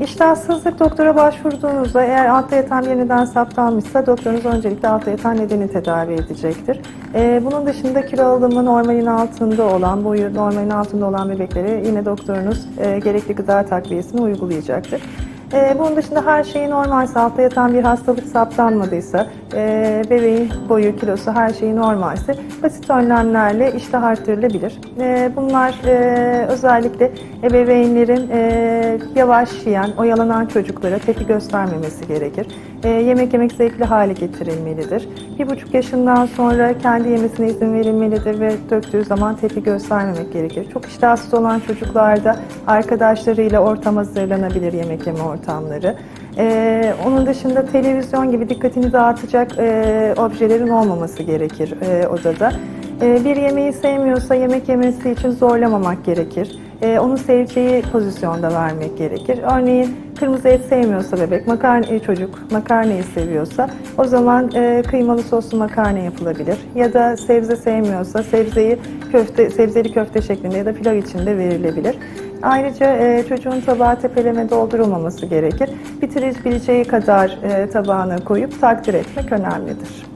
İştahsızlık doktora başvurduğunuzda eğer altta yatan bir neden saptanmışsa doktorunuz öncelikle altta yatan nedeni tedavi edecektir. Ee, bunun dışında kilo alımı normalin altında olan, boyu normalin altında olan bebeklere yine doktorunuz e, gerekli gıda takviyesini uygulayacaktır. Ee, bunun dışında her şeyi normalse, altta yatan bir hastalık saptanmadıysa, e, bebeğin boyu, kilosu her şeyi normalse basit önlemlerle iştah arttırılabilir. E, bunlar e, özellikle ebeveynlerin e, yavaş yiyen, oyalanan çocuklara tepki göstermemesi gerekir. E, yemek yemek zevkli hale getirilmelidir. Bir buçuk yaşından sonra kendi yemesine izin verilmelidir ve döktüğü zaman tepki göstermemek gerekir. Çok iştahsız olan çocuklarda arkadaşlarıyla ortam hazırlanabilir yemek yeme ortamları. Ee, onun dışında televizyon gibi dikkatini dağıtacak e, objelerin olmaması gerekir e, odada. E, bir yemeği sevmiyorsa yemek yemesi için zorlamamak gerekir. E, onun seveceği pozisyonda vermek gerekir. Örneğin kırmızı et sevmiyorsa bebek, makarna e, çocuk makarnayı seviyorsa o zaman e, kıymalı soslu makarna yapılabilir. Ya da sebze sevmiyorsa sebzeyi köfte, sebzeli köfte şeklinde ya da pilav içinde verilebilir. Ayrıca e, çocuğun tabağı tepeleme doldurulmaması gerekir. Bitirebileceği kadar e, tabağına koyup takdir etmek önemlidir.